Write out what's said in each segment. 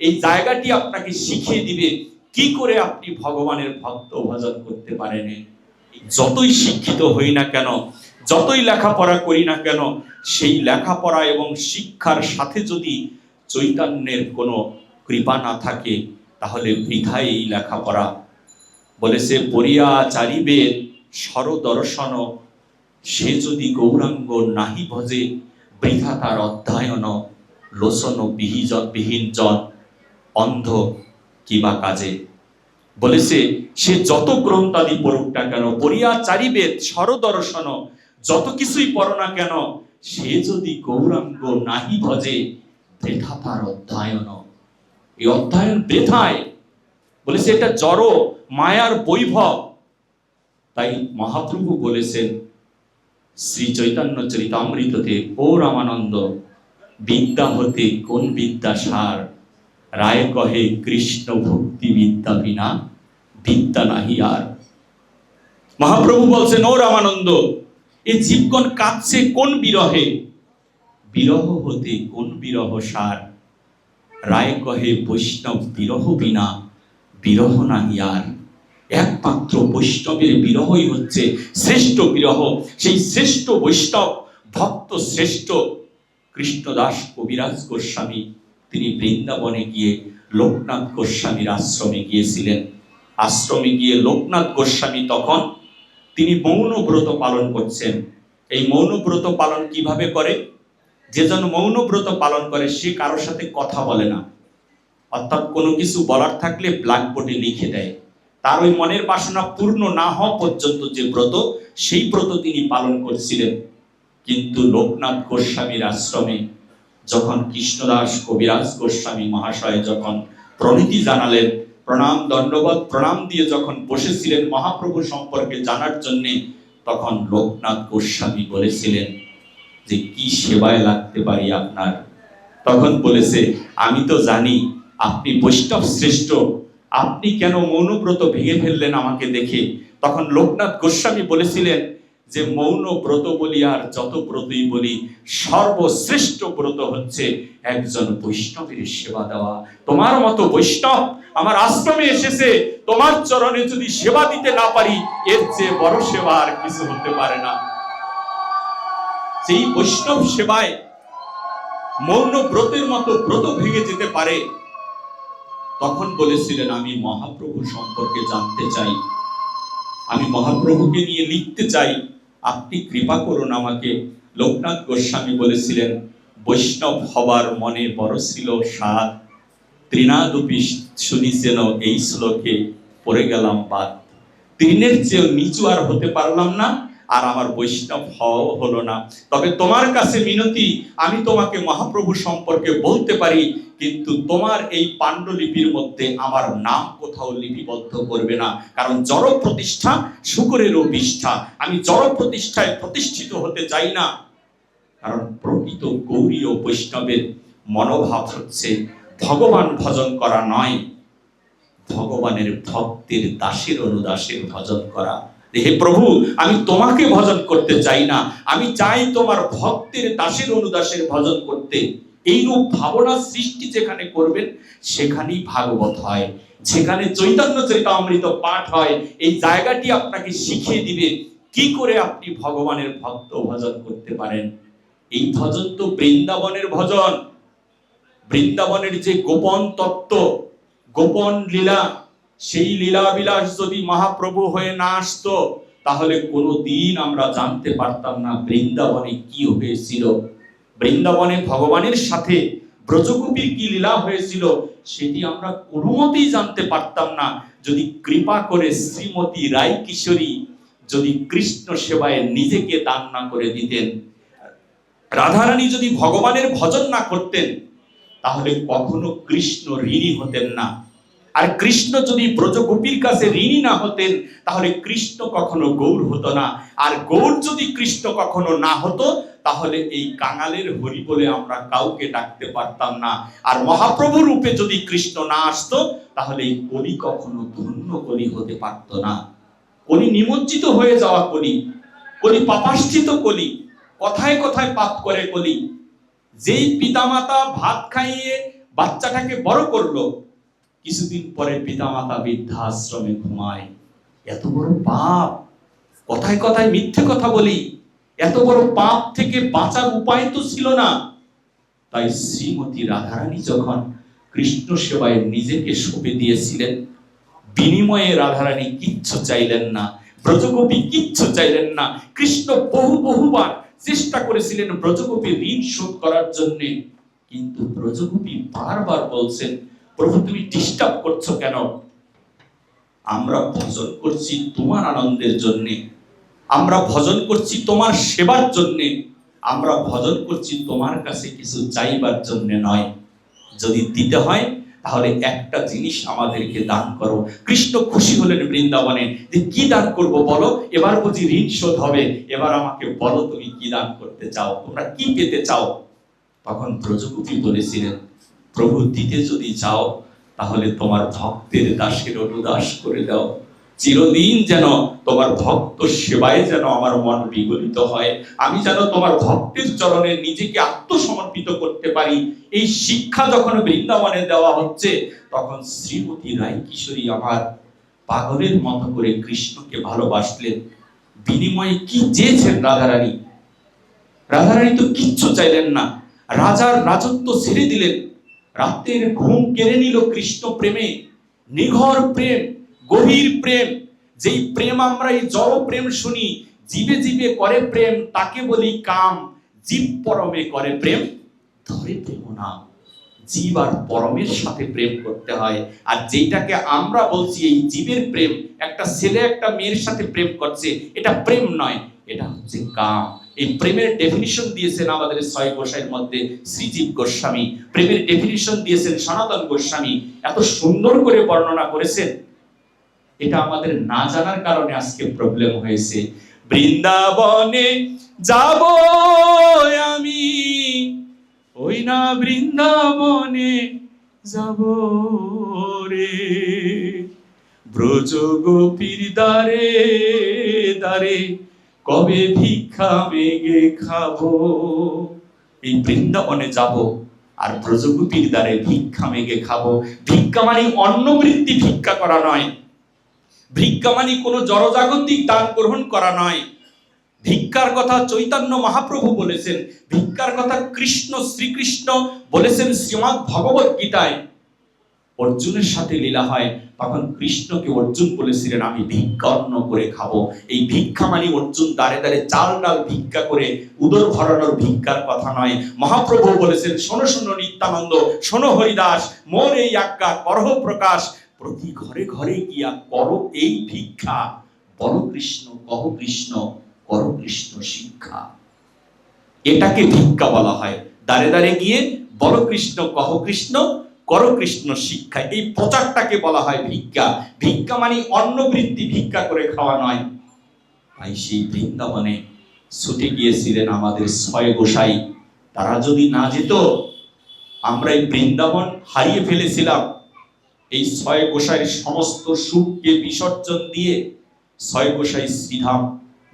এই জায়গাটি আপনাকে শিখিয়ে দিবে কি করে আপনি ভগবানের ভক্ত ভজন করতে পারেন। যতই শিক্ষিত হই না কেন, যতই লেখাপড়া করি না কেন, সেই লেখাপড়া এবং শিক্ষার সাথে যদি চৈতন্যের কোনো কৃপা না থাকে, তাহলে বৃথাই এই লেখাপড়া। বলেছে, পড়িয়া চারিবে স্বরদর্শন, সে যদি গৌরাঙ্গ নাহি ভজে, বৃথা তার অধ্যয়ন, লোচন বিহিজ বিহীন জন। অন্ধ কিবা কাজে। বলেছে, সে যত গ্রন্থাদি পড়ুক না কেন, পড়িয়া চারিবেদ, স্বরদর্শন, যত কিছুই পড়ো না কেন, সে যদি গৌরাঙ্গ নাহি ভজে বৃথা অধ্যয়ন। এই অধ্যয়ন বৃথায় বলেছে, এটা জড়, মায়ার বৈভব। তাই মহাপ্রভু বলেছেন, শ্রী চৈতন্য চরিতামৃততে ও রামানন্দ, বিদ্যা হতে কোন বিদ্যা সার? রায় কহে, কৃষ্ণ ভক্তি বিদ্যা বিনা বিদ্যা নাহি আর। মহাপ্রভু বলছেন, ও রামানন্দ এই জীবগণ কাঁদছে কোন বিরহে? বিরহ হতে কোন বিরহ, সার? রায় কহে, বৈষ্ণব বিরহ বিনা বিরহ নাহি আর। একমাত্র বৈষ্ণবের বিরহই হচ্ছে শ্রেষ্ঠ বিরহ। সেই শ্রেষ্ঠ বৈষ্ণব, ভক্ত শ্রেষ্ঠ। কৃষ্ণদাস কবিরাজ গোস্বামী তিনি বৃন্দাবনে গিয়ে লোকনাথ গোস্বামীর আশ্রমে গিয়েছিলেন। আশ্রমে গিয়ে লোকনাথ গোস্বামী তখন তিনি মৌন ব্রত পালন করছেন। এই মৌন ব্রত পালন কীভাবে করে? যে জন মৌন ব্রত পালন করে, সে কারোর সাথে কথা বলে না। অর্থাৎ কোনো কিছু বলার থাকলে ব্ল্যাকবোর্ডে লিখে দেয়। তার ওই মনের বাসনা পূর্ণ না হওয়া পর্যন্ত যে ব্রত, সেই ব্রত তিনি পালন করছিলেন। কিন্তু লোকনাথ গোস্বামীর আশ্রমে যখন কৃষ্ণদাস কবিরাজ গোস্বামী মহাশয় যখন প্রণীতি জানালেন, প্রণাম দণ্ডবত প্রণাম দিয়ে যখন বসেছিলেন মহাপ্রভু সম্পর্কে জানার জন্যে, তখন লোকনাথ গোস্বামী বলেছিলেন যে, কি সেবায় লাগতে পারি আপনার? তখন বলেছে, আমি তো জানি, আপনি বৈষ্ণব শ্রেষ্ঠ। আপনি কেন মৌনব্রত ভেঙে ফেললেন আমাকে দেখে? তখন লোকনাথ গোস্বামী বলেছিলেন যে মৌন ব্রত বলি আর যত ব্রতই বলি, সর্বশ্রেষ্ঠ ব্রত হচ্ছে একজন বৈষ্ণবের সেবা দেওয়া। তোমার মতো বৈষ্ণব আমার আশ্রমে এসেছে, তোমার চরণে যদি সেবা দিতে না পারি, এর চেয়ে বড় সেবা আর কিছু হতে পারে না। সেই বৈষ্ণব সেবায় মৌন ব্রতের মতো ব্রত ভেঙে যেতে পারে, তখন বলেছিলেন, আমি মহাপ্রভু সম্পর্কে জানতে চাই। আমি মহাপ্রভুকে নিয়ে লিখতে চাই। আপনি কৃপা করুন আমাকে লোকনাথ গোস্বামী বলেছিলেন, বৈষ্ণব হবার মনে বড় ছিল সাত শুনি যেন এই শ্লোকে পড়ে গেলাম বাদ। তৃণের চেয়ে নিচু আর হতে পারলাম না, আর আমার বৈষ্ণব হওয়াও হলো না। তবে তোমার কাছে মিনতি, আমি তোমাকে মহাপ্রভু সম্পর্কে বলতে পারি কিন্তু তোমার এই পাণ্ডুলিপির মধ্যে আমার নাম কোথাও লিপিবদ্ধ করবে না। কারণ জড় প্রতিষ্ঠা শুকরেরও বিষ্ঠা। আমি জড় প্রতিষ্ঠায় প্রতিষ্ঠিত হতে চাই না। কারণ প্রকৃত গৌরী ও বৈষ্ণবের মনোভাব হচ্ছে ভগবান ভজন করা নয়। ভগবানের ভক্তের দাসের অনুদাসের ভজন করা। হে প্রভু, আমি তোমাকে ভজন করতে চাই না। আমি চাই তোমার ভক্তের দাসের অনুদাসের ভজন করতে। এইরূপ ভাবনা সৃষ্টি যেখানে করবেন, সেখানেই ভাগবত হয়। যেখানে চৈতন্য চরিতামৃত পাঠ হয়, এই জায়গাটি আপনাকে শিখিয়ে দিবে কি করে আপনি ভগবানের ভক্ত ভজন করতে পারেন। এই ভজন তো বৃন্দাবনের ভজন। বৃন্দাবনের যে গোপন তত্ত্ব, গোপন লীলা, সেই লীলা বিলাস যদি মহাপ্রভু হয়ে না আসতো, তাহলে কোনো দিন আমরা জানতে পারতাম না বৃন্দাবনে কি হয়েছিল। বৃন্দাবনে ভগবানের সাথে ব্রজগোপীর কি লীলা হয়েছিল সেটি আমরা কোনো মতেই জানতে পারতাম না। যদি কৃপা করে শ্রীমতী রায় কিশোরী যদি কৃষ্ণ সেবায় নিজেকে দান না করে দিতেন, রাধারানী যদি ভগবানের ভজন না করতেন, তাহলে কখনো কৃষ্ণ ঋণী হতেন না। আর কৃষ্ণ যদি ব্রজগোপীর কাছে ঋণী না হতেন, তাহলে কৃষ্ণ কখনো গৌর হতো না। আর গৌর যদি কৃষ্ণ কখনো না হতো, তাহলে এই কাঙালের হরি বলে আমরা কাউকে ডাকতে পারতাম না। আর মহাপ্রভু রূপে যদি কৃষ্ণ না আসতো, তাহলে এই কলি কখনো ধন্য কলি হতে পারত না। কলি নিমজ্জিত হয়ে যাওয়া কলি কলি পাপাশ্চিত কলি, কথায় কথায় পাপ করে কলি। যেই পিতামাতা ভাত খাইয়ে বাচ্চাটাকে বড় করল কিছুদিন পরে পিতামাতা বৃদ্ধাশ্রমে ঘুমায়। এত বড় পাপ। কথায় কথায় মিথ্যে কথা বলি। এত বড় পাপ থেকে বাঁচার উপায় তো ছিল না। তাই শ্রীমতী রাধারানী যখন কৃষ্ণ সেবায় নিজেকে সঁপে দিয়েছিলেন, বিনিময়ে রাধারানী কিচ্ছু চাইলেন না, ব্রজগোপী কিচ্ছু চাইলেন না, কৃষ্ণ বহু বহুবার চেষ্টা করেছিলেন ব্রজগোপী ঋণ শোধ করার জন্য। কিন্তু ব্রজগোপী বারবার বলছেন প্রভু, তুমি ডিস্টার্ব করছ কেন? আমরা ভজন করছি তোমার আনন্দের জন্যে। আমরা ভজন করছি তোমার সেবার জন্যে। আমরা ভজন করছি তোমার কাছে কিছু চাইবার জন্য নয়। যদি দিতে হয়, তাহলে একটা জিনিস আমাদেরকে দান করো। কৃষ্ণ খুশি হলেন বৃন্দাবনে যে কি দান করব বলো? এবার বুঝি ঋণ শোধ হবে। এবার আমাকে বলো তুমি কি দান করতে চাও? তোমরা কি পেতে চাও? তখন ব্রজগোপী বলেছিলেন প্রভু দিতে যদি চাও, তাহলে তোমার ভক্তের দাসের অনুদাস করে দাও। চিরদিন যেন তোমার ভক্ত সেবায় যেন আমার মন বিগলিত হয়। আমি যেন তোমার ভক্তের চরণে নিজেকে আত্মসমর্পিত করতে পারি। এই শিক্ষা যখন বৃন্দাবনে দেওয়া হচ্ছে, তখন শ্রীমতী রায় কিশোরী আমার পাগলের মতো করে কৃষ্ণকে ভালোবাসলেন। বিনিময়ে কি চেয়েছেন রাধারানী? রাধারানী তো কিচ্ছু চাইলেন না। রাজার রাজত্ব ছেড়ে দিলেন। রাতের ঘুম কেড়ে নিল কৃষ্ণ প্রেমে নিঘর প্রেম, গভীর প্রেম। যেই প্রেম আমরা, এই জড় প্রেম শুনি, জীবে জীবে করে প্রেম, তাকে বলি কাম। জীব পরমে করে প্রেম, ধরে প্রেম নাম জীব আর পরমের সাথে প্রেম করতে হয়। আর যেটাকে আমরা বলছি, এই জীবের প্রেম, একটা ছেলে একটা মেয়ের সাথে প্রেম করছে, এটা প্রেম নয়, এটা হচ্ছে কাম। এই প্রেমের ডেফিনিশন দিয়েছেন আমাদের ছয় গোসাইয়ের মধ্যে শ্রীজীব গোস্বামী। প্রেমের ডেফিনিশন দিয়েছেন সনাতন গোস্বামী। এত সুন্দর করে বর্ণনা করেছেন। এটা আমাদের না জানার কারণে আজকে প্রবলেম হয়েছে। বৃন্দাবনে যাব আমি। ওই না বৃন্দাবনে যাব রে। ব্রজ গোপীর দ্বারে দ্বারে কবে ভিক্ষা মেগে খাব? এই বৃন্দাবনে যাব আর ব্রজগোপীর দ্বারে ভিক্ষা মেঘে খাব। ভিক্ষা মানে অন্নবৃত্তি ভিক্ষা করা নয়। ভিক্ষা মানে কোনো জড়জাগতিক দান গ্রহণ করা নয়। ভিক্ষার কথা চৈতন্য মহাপ্রভু বলেছেন। ভিক্ষার কথা কৃষ্ণ শ্রীকৃষ্ণ বলেছেন শ্রীমৎ ভগবত গীতায় অর্জুনের সাথে লীলা হয়, তখন কৃষ্ণকে অর্জুন বলেছিলেন আমি ভিক্ষা অন্ন করে খাব। এই ভিক্ষা মানে অর্জুন দাঁড়ে দাঁড়ে চাল ডাল ভিক্ষা করে, উদর ভরানোর ভিক্ষার কথা নয়। মহাপ্রভু বলেছেন, শোনো শোনো নিত্যানন্দ, শোনো হরিদাস, মোর এই আজ্ঞা করহ প্রকাশ। প্রতি ঘরে ঘরে গিয়া করো এই ভিক্ষা। বল কৃষ্ণ, কহ কৃষ্ণ, কর কৃষ্ণ শিক্ষা। এটাকে ভিক্ষা বলা হয়। দাঁড়ে দাঁড়ে গিয়ে বল কৃষ্ণ, কহ কৃষ্ণ কর কৃষ্ণ শিক্ষা। এই প্রচারটাকে বলা হয় ভিক্ষা। ভিক্ষা মানে অন্নবৃত্তি ভিক্ষা করে খাওয়া নয়। তাই সেই বৃন্দাবনে ছুটে গিয়েছিলেন আমাদের ছয় গোসাই। তারা যদি না যেত, আমরা এই বৃন্দাবন হারিয়ে ফেলেছিলাম। এই ছয় গোসাইয়ের সমস্ত সুখকে বিসর্জন দিয়ে ছয় গোসাই শ্রীধাম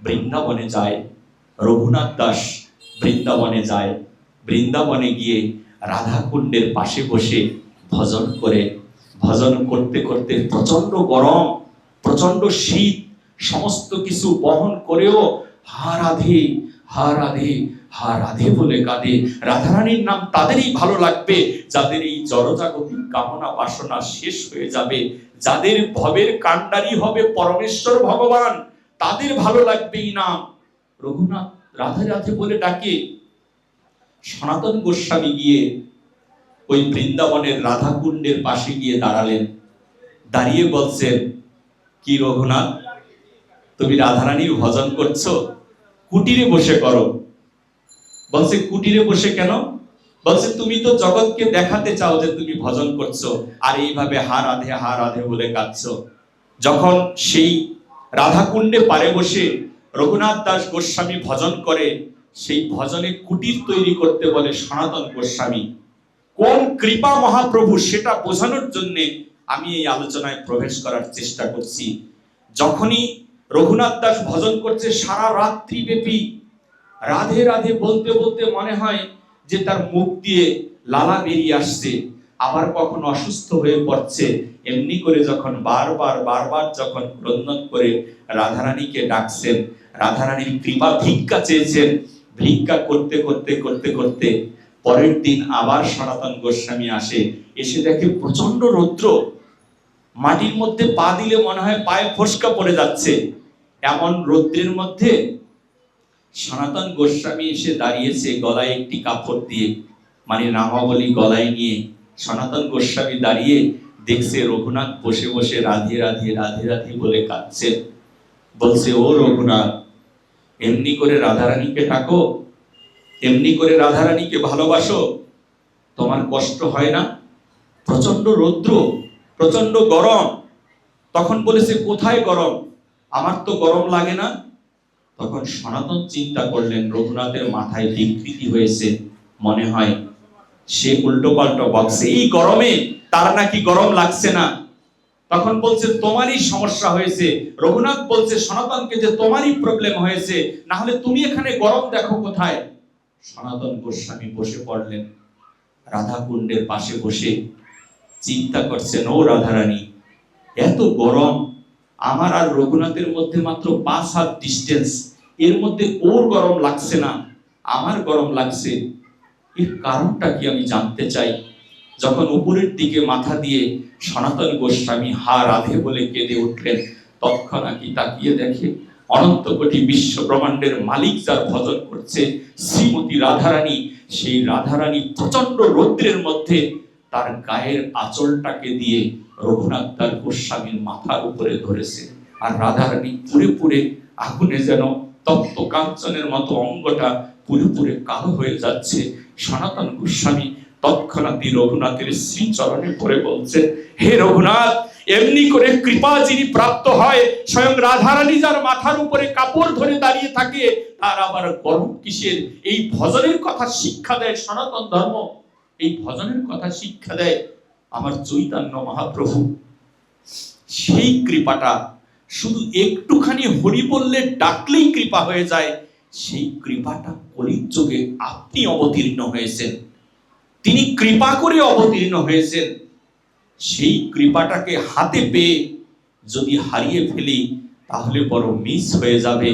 বৃন্দাবনে যায়। রঘুনাথ দাস বৃন্দাবনে যায়। বৃন্দাবনে গিয়ে রাধাকুণ্ডের পাশে বসে ভজন করে, ভজন করতে করতে প্রচণ্ড গরম প্রচণ্ড শীত, সমস্ত কিছু বহন করেও হা রাধে হা রাধে হা রাধে বলে কাঁদে। রাধারানীর নাম তাদেরই ভালো লাগবে, যাদের এই জড়জাগতিক কামনা বাসনা শেষ হয়ে যাবে। যাদের ভবের কাণ্ডারি হবে পরমেশ্বর ভগবান, তাদের ভালো লাগবে এই নাম রঘুনাথ রাধে রাধে বলে ডাকে সনাতন গোস্বামী গিয়ে ওই বৃন্দাবনের রাধাকুণ্ডের পাশে গিয়ে দাঁড়ালেন। দাঁড়িয়ে বলছেন, কি রঘুনাথ, তুমি রাধারানীর ভজন করছ? কুটিরে বসে করো। বলছে, কুটিরে বসে কেন? বলছে, তুমি তো জগৎকে দেখাতে চাও যে তুমি ভজন করছ, আর এইভাবে হা রাধে হা রাধে বলে কাঁদছো। যখন সেই রাধাকুণ্ডে পারে বসে রঘুনাথ দাস গোস্বামী ভজন করে সেই ভজনে কুটির তৈরি করতে বলে সনাতন গোস্বামী। কোন কৃপা মহাপ্রভু সেটা বোঝানোর জন্য আমি এই আলোচনায় প্রবেশ করার চেষ্টা করছি। যখনই রঘুনাথ দাস ভজন করছে সারা রাত্রি ব্যাপী, রাধে রাধে বলতে বলতে মনে হয় যে তার মুখ দিয়ে লালা বেরিয়ে আসছে, আবার কখন অসুস্থ হয়ে পড়ছে, এমনি করে যখন বারবার বারবার যখন ক্রন্দন করে রাধারানীকে ডাকছেন, রাধারানীর কৃপা ভিক্ষা চেয়েছেন ভিক্ষা করতে করতে করতে করতে পরের দিন আবার সনাতন গোস্বামী আসে, এসে দেখে প্রচণ্ড রৌদ্র। মাটির মধ্যে পা দিলে মনে হয় পায়ে ফসকা পড়ে যাচ্ছে। এমন রৌদ্রের মধ্যে সনাতন গোস্বামী এসে দাঁড়িয়েছে গলায় একটি কাপড় দিয়ে মানে রামাবলী গলায় নিয়ে। সনাতন গোস্বামী দাঁড়িয়ে দেখছে রঘুনাথ বসে বসে রাধে রাধে রাধে রাধে বলে কাঁদছে। বলছে, ও রঘুনাথ এমনি করে রাধারানীকে ডাকো এমনি করে রাধারানীকে ভালোবাসো। তোমার কষ্ট হয় না? প্রচণ্ড রৌদ্র প্রচণ্ড গরম। তখন বলেছে কোথায় গরম? আমার তো গরম লাগে না। তখন সনাতন চিন্তা করলেন, রঘুনাথের মাথায় বিকৃতি হয়েছে। মনে হয় সে উল্টো পাল্টো বক্সে, এই গরমে তার নাকি গরম লাগছে না। তখন বলছে, তোমারই সমস্যা হয়েছে। রঘুনাথ বলছে, সনাতনকে যে তোমারই প্রবলেম হয়েছে না হলে তুমি এখানে গরম দেখো কোথায়? সনাতন গোস্বামী বসে পড়লেন। রাধা কুণ্ডের পাশে বসে চিন্তা করছেন, ও রাধারানী, এত গরম, আমার আর রঘুনাথের মধ্যে মাত্র পাঁচ হাত ডিস্টেন্স এর মধ্যে ওর গরম লাগছে না, আমার গরম লাগছে। এর কারণটা কি আমি জানতে চাই? যখন উপরের দিকে মাথা দিয়ে সনাতন গোস্বামী হা রাধে বলে কেঁদে উঠলেন তৎক্ষণাৎ তাকিয়ে দেখে অনন্ত কোটি বিশ্ব ব্রহ্মাণ্ডের মালিক যার ভজন করছে শ্রীমতী রাধারানী, সেই রাধারানী প্রচণ্ড রৌদ্রের মধ্যে তার গায়ের আঁচলটাকে দিয়ে রঘুনাথ তার গোস্বামীর মাথার উপরে ধরেছে। আর রাধারানী পুরে পুরে আগুনে যেন তপ্ত কাঞ্চনের মতো অঙ্গটা পুরে পুরে কালো হয়ে যাচ্ছে। সনাতন গোস্বামী তৎক্ষণাৎই রঘুনাথের শ্রীচরণে পড়ে বলছে, হে রঘুনাথ, এমনি করে কৃপা যিনি প্রাপ্ত হয়, স্বয়ং রাধারানী যার মাথার উপরে কাপড় ধরে দাঁড়িয়ে থাকে, তার আবার গরম কিসের? এই ভজনের কথা শিক্ষা দেয় সনাতন ধর্ম। এই ভজনের কথা শিক্ষা দেয় আমার চৈতন্য মহাপ্রভু। সেই কৃপাটা শুধু একটুখানি হরি বললে ডাকলেই কৃপা হয়ে যায়, সেই কৃপাটা কলির যুগে আপনি অবতীর্ণ হয়েছেন। তিনি কৃপা করে অবতীর্ণ হয়েছেন। সেই কৃপাটাকে হাতে পেয়ে যদি হারিয়ে ফেলি, তাহলে বড় মিস হয়ে যাবে।